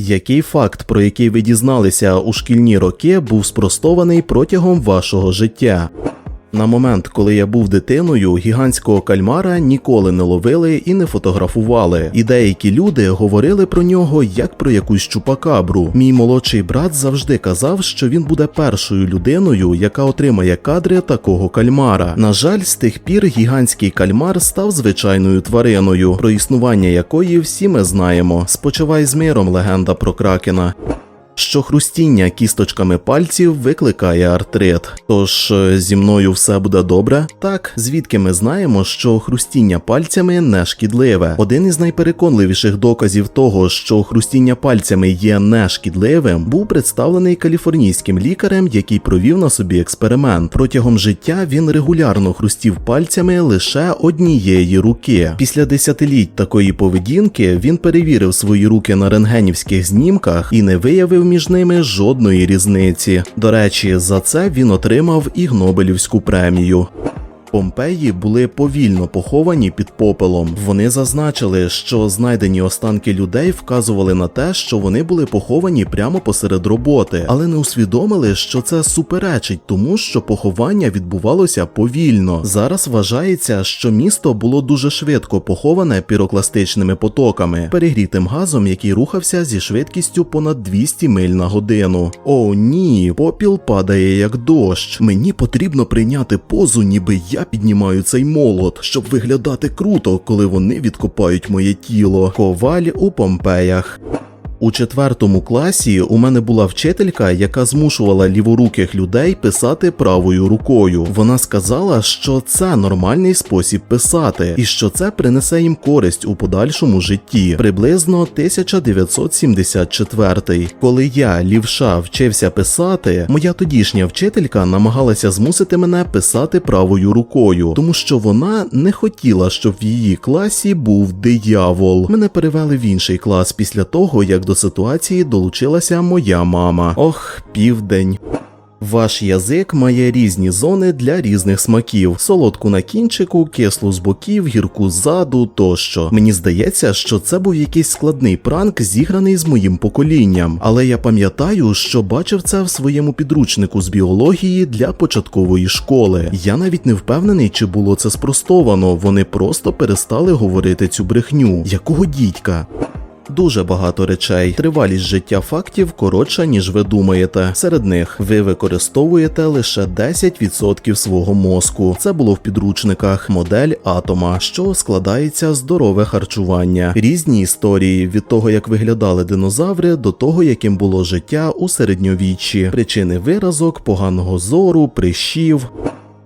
Який факт, про який ви дізналися у шкільні роки, був спростований протягом вашого життя? На момент, коли я був дитиною, гігантського кальмара ніколи не ловили і не фотографували. І деякі люди говорили про нього як про якусь чупакабру. Мій молодший брат завжди казав, що він буде першою людиною, яка отримає кадри такого кальмара. На жаль, з тих пір гігантський кальмар став звичайною твариною, про існування якої всі ми знаємо. Спочивай з миром, легенда про кракена що хрустіння кісточками пальців викликає артрит. Тож е, зі мною все буде добре? Так, звідки ми знаємо, що хрустіння пальцями не шкідливе. Один із найпереконливіших доказів того, що хрустіння пальцями є не шкідливим, був представлений каліфорнійським лікарем, який провів на собі експеримент. Протягом життя він регулярно хрустів пальцями лише однієї руки. Після десятиліть такої поведінки він перевірив свої руки на рентгенівських знімках і не виявив між ними жодної різниці. До речі, за це він отримав і Гнобелівську премію. Помпеї були повільно поховані під попелом. Вони зазначили, що знайдені останки людей вказували на те, що вони були поховані прямо посеред роботи, але не усвідомили, що це суперечить тому, що поховання відбувалося повільно. Зараз вважається, що місто було дуже швидко поховане пірокластичними потоками, перегрітим газом, який рухався зі швидкістю понад 200 миль на годину. О, ні, попіл падає як дощ. Мені потрібно прийняти позу, ніби я піднімаю цей молот, щоб виглядати круто, коли вони відкопають моє тіло. Коваль у Помпеях. У четвертому класі у мене була вчителька, яка змушувала ліворуких людей писати правою рукою. Вона сказала, що це нормальний спосіб писати, і що це принесе їм користь у подальшому житті. Приблизно 1974. Коли я, лівша, вчився писати, моя тодішня вчителька намагалася змусити мене писати правою рукою, тому що вона не хотіла, щоб в її класі був диявол. Мене перевели в інший клас після того, як до ситуації долучилася моя мама. Ох, південь. Ваш язик має різні зони для різних смаків: солодку на кінчику, кислу з боків, гірку ззаду тощо. Мені здається, що це був якийсь складний пранк, зіграний з моїм поколінням. Але я пам'ятаю, що бачив це в своєму підручнику з біології для початкової школи. Я навіть не впевнений, чи було це спростовано. Вони просто перестали говорити цю брехню. Якого дідька? Дуже багато речей. Тривалість життя фактів коротша, ніж ви думаєте. Серед них ви використовуєте лише 10% свого мозку. Це було в підручниках модель атома, що складається здорове харчування. Різні історії від того, як виглядали динозаври, до того, яким було життя у середньовіччі, причини виразок, поганого зору, прищів.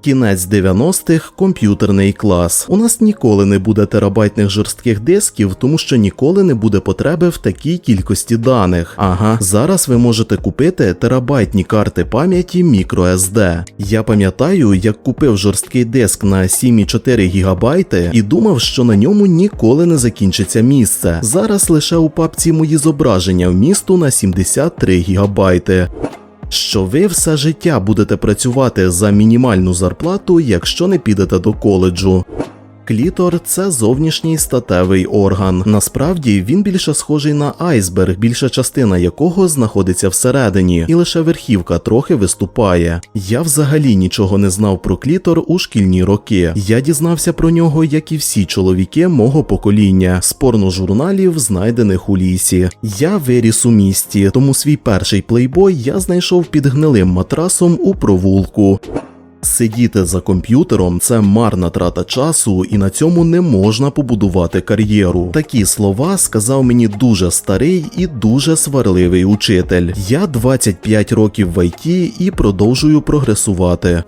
Кінець 90-х комп'ютерний клас. У нас ніколи не буде терабайтних жорстких дисків, тому що ніколи не буде потреби в такій кількості даних. Ага, зараз ви можете купити терабайтні карти пам'яті microSD. Я пам'ятаю, як купив жорсткий диск на 7,4 ГБ і думав, що на ньому ніколи не закінчиться місце. Зараз лише у папці мої зображення вмісту на 73 ГБ що ви все життя будете працювати за мінімальну зарплату, якщо не підете до коледжу. Клітор це зовнішній статевий орган. Насправді він більше схожий на айсберг, більша частина якого знаходиться всередині, і лише верхівка трохи виступає. Я взагалі нічого не знав про клітор у шкільні роки. Я дізнався про нього, як і всі чоловіки мого покоління, з порножурналів, знайдених у лісі. Я виріс у місті, тому свій перший плейбой я знайшов під гнилим матрасом у провулку. Сидіти за комп'ютером це марна трата часу, і на цьому не можна побудувати кар'єру. Такі слова сказав мені дуже старий і дуже сварливий учитель. Я 25 років в ІТ і продовжую прогресувати.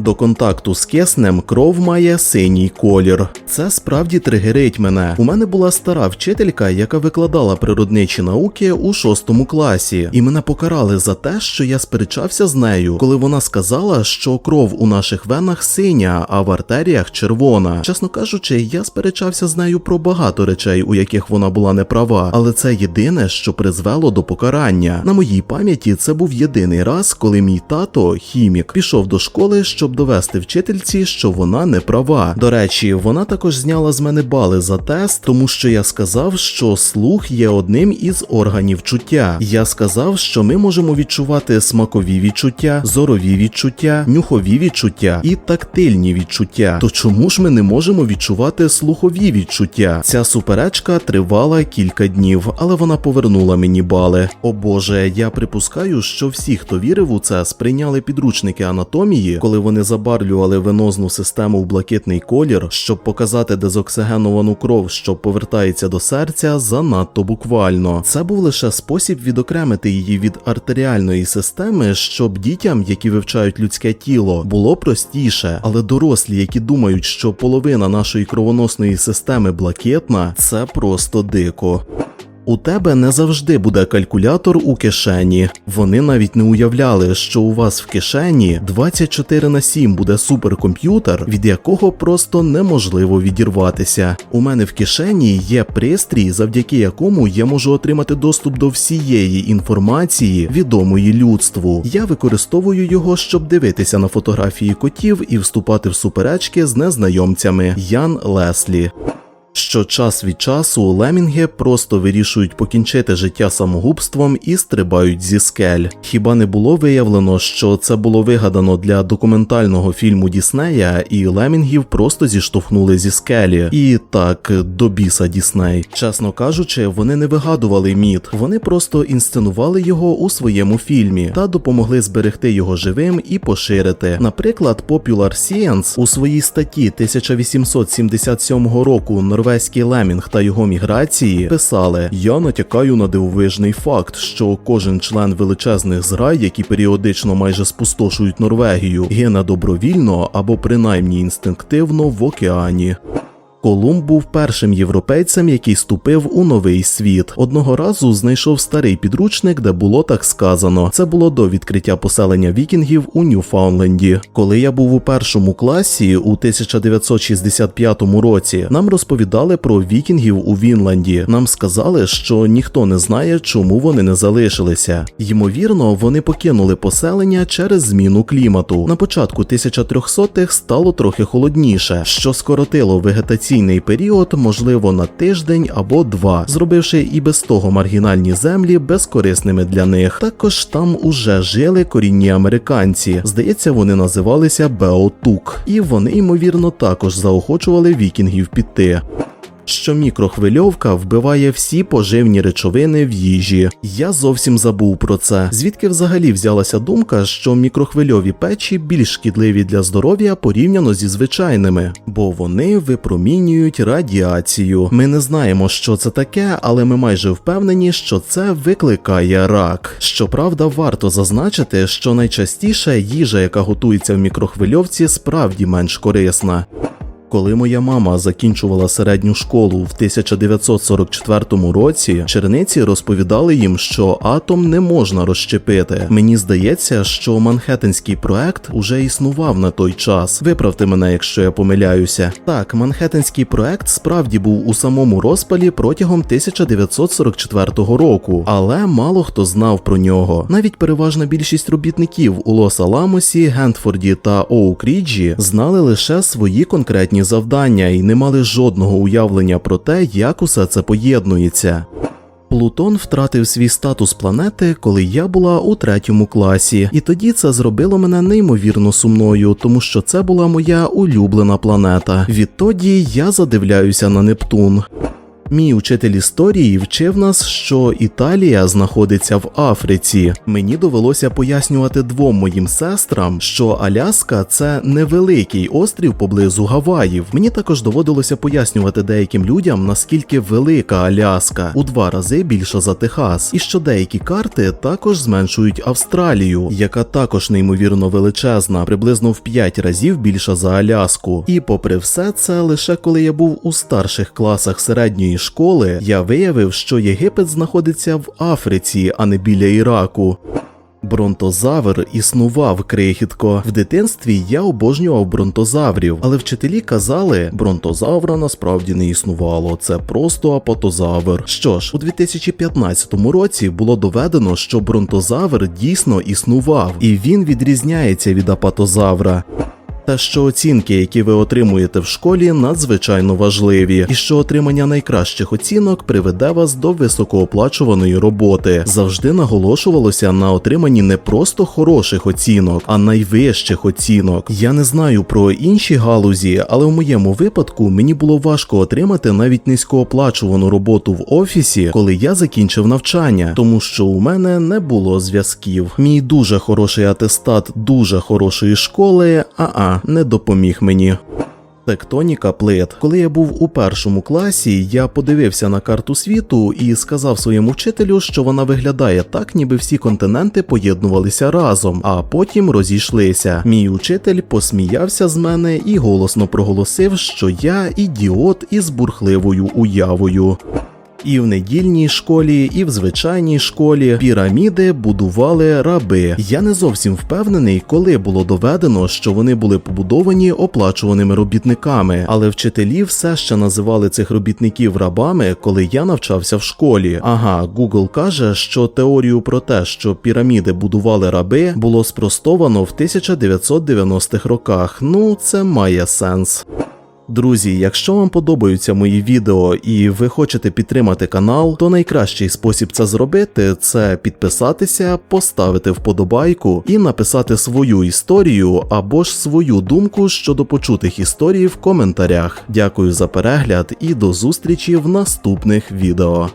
До контакту з киснем кров має синій колір. Це справді тригерить мене. У мене була стара вчителька, яка викладала природничі науки у шостому класі, і мене покарали за те, що я сперечався з нею, коли вона сказала, що кров у наших венах синя, а в артеріях червона. Чесно кажучи, я сперечався з нею про багато речей, у яких вона була неправа, але це єдине, що призвело до покарання. На моїй пам'яті це був єдиний раз, коли мій тато, хімік, пішов до школи, щоб щоб довести вчительці, що вона не права. До речі, вона також зняла з мене бали за тест, тому що я сказав, що слух є одним із органів чуття. Я сказав, що ми можемо відчувати смакові відчуття, зорові відчуття, нюхові відчуття і тактильні відчуття. То чому ж ми не можемо відчувати слухові відчуття? Ця суперечка тривала кілька днів, але вона повернула мені бали. О Боже, я припускаю, що всі, хто вірив у це, сприйняли підручники анатомії, коли вони забарвлювали венозну систему в блакитний колір, щоб показати дезоксигеновану кров, що повертається до серця, занадто буквально. Це був лише спосіб відокремити її від артеріальної системи, щоб дітям, які вивчають людське тіло, було простіше, але дорослі, які думають, що половина нашої кровоносної системи блакитна, це просто дико. У тебе не завжди буде калькулятор у кишені. Вони навіть не уявляли, що у вас в кишені 24 на 7 буде суперкомп'ютер, від якого просто неможливо відірватися. У мене в кишені є пристрій, завдяки якому я можу отримати доступ до всієї інформації, відомої людству. Я використовую його, щоб дивитися на фотографії котів і вступати в суперечки з незнайомцями. Ян Леслі. Що час від часу лемінги просто вирішують покінчити життя самогубством і стрибають зі скель. Хіба не було виявлено, що це було вигадано для документального фільму Діснея, і лемінгів просто зіштовхнули зі скелі. І так, до біса Дісней. Чесно кажучи, вони не вигадували міт, вони просто інсценували його у своєму фільмі та допомогли зберегти його живим і поширити. Наприклад, Popular Science у своїй статті 1877 року норвезький лемінг та його міграції писали: Я натякаю на дивовижний факт, що кожен член величезних зграй, які періодично майже спустошують Норвегію, гине добровільно або принаймні інстинктивно в океані. Колумб був першим європейцем, який ступив у новий світ. Одного разу знайшов старий підручник, де було так сказано. Це було до відкриття поселення вікінгів у Ньюфаундленді. Коли я був у першому класі у 1965 році, нам розповідали про вікінгів у Вінланді. Нам сказали, що ніхто не знає, чому вони не залишилися. Ймовірно, вони покинули поселення через зміну клімату. На початку 1300-х стало трохи холодніше, що скоротило вегетаційну окупаційний період, можливо, на тиждень або два, зробивши і без того маргінальні землі безкорисними для них. Також там уже жили корінні американці. Здається, вони називалися Беотук, і вони ймовірно також заохочували вікінгів піти що мікрохвильовка вбиває всі поживні речовини в їжі. Я зовсім забув про це. Звідки взагалі взялася думка, що мікрохвильові печі більш шкідливі для здоров'я порівняно зі звичайними, бо вони випромінюють радіацію. Ми не знаємо, що це таке, але ми майже впевнені, що це викликає рак. Щоправда, варто зазначити, що найчастіше їжа, яка готується в мікрохвильовці, справді менш корисна. Коли моя мама закінчувала середню школу в 1944 році, черниці розповідали їм, що атом не можна розщепити. Мені здається, що Манхеттенський проект уже існував на той час. Виправте мене, якщо я помиляюся. Так, Манхеттенський проект справді був у самому розпалі протягом 1944 року, але мало хто знав про нього. Навіть переважна більшість робітників у Лос-Аламосі, Гентфорді та Оук-Ріджі знали лише свої конкретні виконані завдання і не мали жодного уявлення про те, як усе це поєднується. Плутон втратив свій статус планети, коли я була у третьому класі, і тоді це зробило мене неймовірно сумною, тому що це була моя улюблена планета. Відтоді я задивляюся на Нептун. Мій учитель історії вчив нас, що Італія знаходиться в Африці. Мені довелося пояснювати двом моїм сестрам, що Аляска це невеликий острів поблизу Гаваїв. Мені також доводилося пояснювати деяким людям, наскільки велика Аляска у два рази більша за Техас, і що деякі карти також зменшують Австралію, яка також неймовірно величезна, приблизно в п'ять разів більша за Аляску. І попри все це, лише коли я був у старших класах середньої школи, я виявив, що Єгипет знаходиться в Африці, а не біля Іраку. Бронтозавр існував крихітко. В дитинстві я обожнював бронтозаврів, але вчителі казали, бронтозавра насправді не існувало. Це просто апатозавр. Що ж, у 2015 році було доведено, що бронтозавр дійсно існував, і він відрізняється від апатозавра. Те, що оцінки, які ви отримуєте в школі, надзвичайно важливі, і що отримання найкращих оцінок приведе вас до високооплачуваної роботи. Завжди наголошувалося на отриманні не просто хороших оцінок, а найвищих оцінок. Я не знаю про інші галузі, але в моєму випадку мені було важко отримати навіть низькооплачувану роботу в офісі, коли я закінчив навчання, тому що у мене не було зв'язків. Мій дуже хороший атестат дуже хорошої школи, а-а, не допоміг мені. Тектоніка плит. Коли я був у першому класі, я подивився на карту світу і сказав своєму вчителю, що вона виглядає так, ніби всі континенти поєднувалися разом, а потім розійшлися. Мій учитель посміявся з мене і голосно проголосив, що я ідіот із бурхливою уявою. І в недільній школі, і в звичайній школі піраміди будували раби. Я не зовсім впевнений, коли було доведено, що вони були побудовані оплачуваними робітниками, але вчителі все ще називали цих робітників рабами, коли я навчався в школі. Ага, Google каже, що теорію про те, що піраміди будували раби, було спростовано в 1990-х роках. Ну, це має сенс. Друзі, якщо вам подобаються мої відео і ви хочете підтримати канал, то найкращий спосіб це зробити це підписатися, поставити вподобайку і написати свою історію або ж свою думку щодо почутих історій в коментарях. Дякую за перегляд і до зустрічі в наступних відео.